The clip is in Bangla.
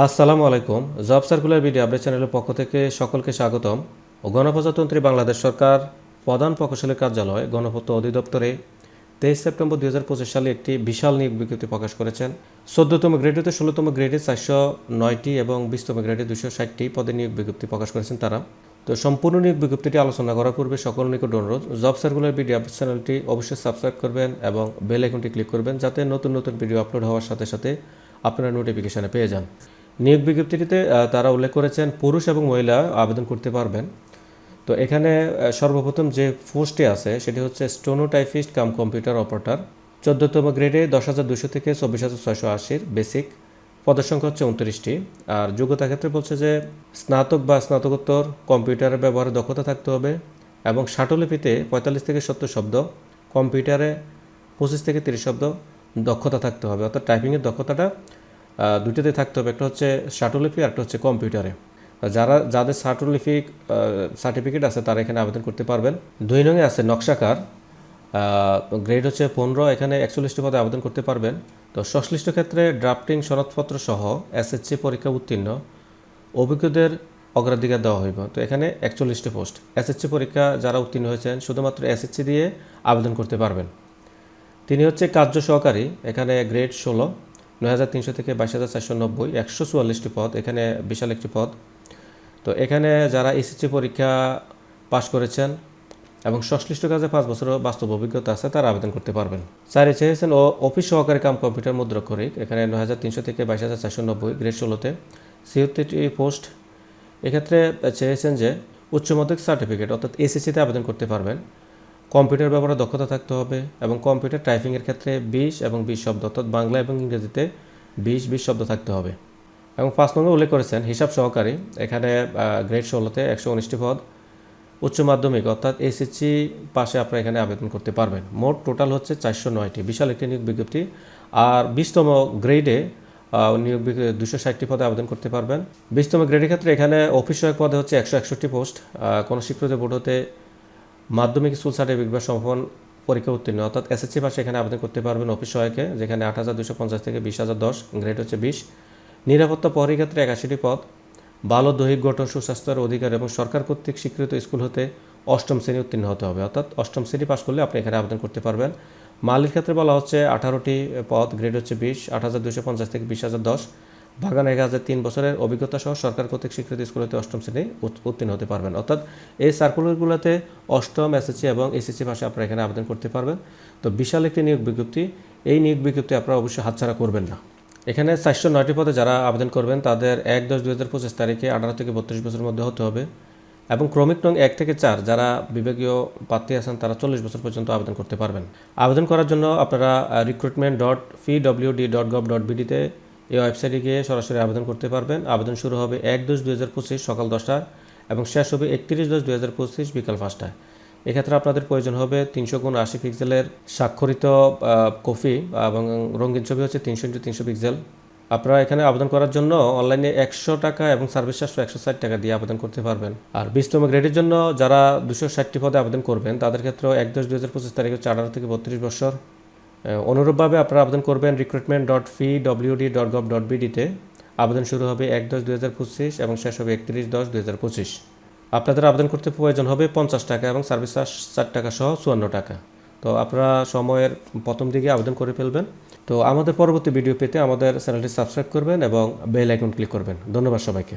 আসসালামু আলাইকুম। জব সার্কুলার ভিডিও আপডেট চ্যানেলের পক্ষ থেকে সকলকে স্বাগতম। ও গণপ্রজাতন্ত্রী বাংলাদেশ সরকার প্রধান প্রকৌশলী কার্যালয় গণপূর্ত অধিদপ্তরে তেইশ সেপ্টেম্বর দু হাজার পঁচিশ সালে একটি বিশাল নিয়োগ বিজ্ঞপ্তি প্রকাশ করেছেন। চোদ্দতম গ্রেডেতে ষোলোতম গ্রেডে চারশো নয়টি এবং বিশতম গ্রেডে দুশো ষাটটি পদে নিয়োগ বিজ্ঞপ্তি প্রকাশ করেছেন তারা। তো সম্পূর্ণ নিয়োগ বিজ্ঞপ্তিটি আলোচনা করার পূর্বে সকল নিকট অনুরোধ, জব সার্কুলার ভিডিও আপডেট চ্যানেলটি অবশ্যই সাবস্ক্রাইব করবেন এবং বেল আইকনটি ক্লিক করবেন যাতে নতুন নতুন ভিডিও আপলোড হওয়ার সাথে সাথে আপনারা নোটিফিকেশানে পেয়ে যান। নিয়োগ বিজ্ঞপ্তিটিতে তারা উল্লেখ করেছেন পুরুষ এবং মহিলা আবেদন করতে পারবেন। তো এখানে সর্বপ্রথম যে পোস্টে আছে, সেটি হচ্ছে স্টোনোটাইপিস্ট কাম কম্পিউটার অপারেটর। চোদ্দতম গ্রেডে দশ হাজার দুশো থেকে চব্বিশ হাজার ছয়শো আশির বেসিক। পদের সংখ্যা হচ্ছে উনত্রিশটি। আর যোগ্যতা ক্ষেত্রে বলছে যে, স্নাতক বা স্নাতকোত্তর কম্পিউটারের ব্যবহারে দক্ষতা থাকতে হবে এবং শাটলিপিতে পঁয়তাল্লিশ থেকে সত্তর শব্দ, কম্পিউটারে পঁচিশ থেকে তিরিশ শব্দ দক্ষতা থাকতে হবে। অর্থাৎ টাইপিংয়ের দক্ষতাটা দুইটাতে থাকতে হবে, একটা হচ্ছে শাটলিপি আর একটা হচ্ছে কম্পিউটারে। যারা, যাদের শাটলিপি সার্টিফিকেট আছে, তারা এখানে আবেদন করতে পারবেন। দুই নঙে আছে নকশাকার গ্রেড হচ্ছে পনেরো, এখানে একচল্লিশটি পদে আবেদন করতে পারবেন। তো সংশ্লিষ্ট ক্ষেত্রে ড্রাফটিং সনদপত্র সহ এসএসসি পরীক্ষা উত্তীর্ণ, অভিজ্ঞদের অগ্রাধিকার দেওয়া হইব। তো এখানে একচল্লিশটি পোস্ট। এসএসসি পরীক্ষা যারা উত্তীর্ণ হয়েছেন, শুধুমাত্র এসএসসি দিয়ে আবেদন করতে পারবেন। তিনি হচ্ছে কার্য সহকারী, এখানে গ্রেড ষোলো। নয় হাজার তিনশো থেকে বাইশ হাজার চারশো নব্বই, একশো চুয়াল্লিশটি পদ, এখানে বিশাল একটি পদ। তো এখানে যারা এসএসসি পরীক্ষা পাশ করেছেন এবং সংশ্লিষ্ট কাজে পাঁচ বছরের বাস্তব অভিজ্ঞতা আছে, তারা আবেদন করতে পারবেন। চারে চেয়েছেন ও অফিস সহকারী কাম কম্পিউটার মুদ্রাক্ষরিক এখানে নয় হাজার তিনশো থেকে বাইশ হাজার চারশো নব্বই, গ্রেড ষোলোতে সিওত্রিটি পোস্ট। এক্ষেত্রে চেয়েছেন যে উচ্চ মাধ্যমিক সার্টিফিকেট, অর্থাৎ এসএসসিতে আবেদন করতে পারবেন। কম্পিউটার ব্যবহারে দক্ষতা থাকতে হবে এবং কম্পিউটার টাইপিংয়ের ক্ষেত্রে বিশ এবং বিশ শব্দ, অর্থাৎ বাংলা এবং ইংরেজিতে বিশ বিশ শব্দ থাকতে হবে। এবং পাঁচ নম্বর উল্লেখ করেছেন, হিসাব সহকারী এখানে গ্রেড ষোলোতে একশো উনিশটি পদ, উচ্চ মাধ্যমিক, অর্থাৎ এসএসসি পাশে আপনারা এখানে আবেদন করতে পারবেন। মোট টোটাল হচ্ছে চারশো নয়টি। বিশাল একটি নিয়োগ বিজ্ঞপ্তি। আর বিশতম গ্রেডে নিয়োগ দুশো ষাটটি পদে আবেদন করতে পারবেন। বিশতম গ্রেডের ক্ষেত্রে এখানে অফিস সহায়ক পদে হচ্ছে একশো একষট্টি পোস্ট। কোনো স্বীকৃত বোর্ড হতে মাধ্যমিক স্কুল সার্টিফিকেট বা সমাপন পরীক্ষা উত্তীর্ণ, অর্থাৎ এসএসসি পাশে এখানে আবেদন করতে পারবেন অফিস সহায়কে, যেখানে আট হাজার দুশো পঞ্চাশ থেকে বিশ হাজার দশ গ্রেড হচ্ছে বিশ। নিরাপত্তা প্রহরী ক্ষেত্রে একাশিটি পদ ভালো দৈহিক গঠন, সুস্বাস্থ্যের অধিকার এবং সরকার কর্তৃক স্বীকৃত স্কুল হতে অষ্টম শ্রেণি উত্তীর্ণ হতে হবে, অর্থাৎ অষ্টম শ্রেণি পাশ করলে আপনি এখানে আবেদন করতে পারবেন। মালির ক্ষেত্রে বলা হচ্ছে আঠারোটি পদ গ্রেড হচ্ছে বিশ, আট হাজার দুশো পঞ্চাশ থেকে বিশ হাজার দশ। বাগান এক হাজার তিন বছরের অভিজ্ঞতা সহ সরকার কর্তৃক স্বীকৃত স্কুল হতে অষ্টম শ্রেণি উত- উত্তীর্ণ হতে পারবেন। অর্থাৎ এই সার্কুলারগুলোতে অষ্টম এসএসসি এবং এসএসসি পাশে আপনারা এখানে আবেদন করতে পারবেন। তো বিশাল একটি নিয়োগ বিজ্ঞপ্তি। এই নিয়োগ বিজ্ঞপ্তি আপনারা অবশ্যই হাতছাড়া করবেন না। এখানে চারশো নয়টি পদে যারা আবেদন করবেন, তাদের এক দশ দুই হাজার পঁচিশ তারিখে আঠারো থেকে বত্রিশ বছরের মধ্যে হতে হবে এবং ক্রমিক নং এক থেকে চার যারা বিভাগীয় প্রার্থী আছেন, তারা চল্লিশ বছর পর্যন্ত আবেদন করতে পারবেন। আবেদন করার জন্য আপনারা recruitment dot P WD dot gov dot বিডিতে এই ওয়েবসাইটে গিয়ে সরাসরি আবেদন করতে পারবেন। আবেদন শুরু হবে এক দশ দুই হাজার পঁচিশ সকাল দশটায় এবং শেষ হবে একত্রিশ দশ দু হাজার পঁচিশ বিকাল পাঁচটায়। এক্ষেত্রে আপনাদের প্রয়োজন হবে তিনশো গুণ আশি পিক্সেলের স্বাক্ষরিত কপি এবং রঙিন ছবি হচ্ছে তিনশো ইন্টু তিনশো পিক্সেল। আপনারা এখানে আবেদন করার জন্য অনলাইনে একশো টাকা এবং সার্ভিস চার্জ একশো ষাট টাকা দিয়ে আবেদন করতে পারবেন। আর বিশতম গ্রেডের জন্য যারা দুশো ষাটটি পদে আবেদন করবেন, তাদের ক্ষেত্রেও এক দশ দু হাজার পঁচিশ তারিখ চার থেকে বত্রিশ বছর অনুরূপভাবে আপনারা আবেদন করবেন recruitment dot P WD dot gov dot বিডিতে আবেদন শুরু হবে এক দশ দুই হাজার পঁচিশ এবং শেষ হবে একত্রিশ দশ দুই হাজার পঁচিশ। আপনাদের আবেদন করতে প্রয়োজন হবে পঞ্চাশ টাকা এবং সার্ভিস চার্জ ষাট টাকা সহ চুয়ান্ন টাকা। তো আপনারা সময়ের প্রথম দিকে আবেদন করে ফেলবেন। তো আমাদের পরবর্তী ভিডিও পেতে আমাদের চ্যানেলটি সাবস্ক্রাইব করবেন এবং বেল আইকন ক্লিক করবেন। ধন্যবাদ সবাইকে।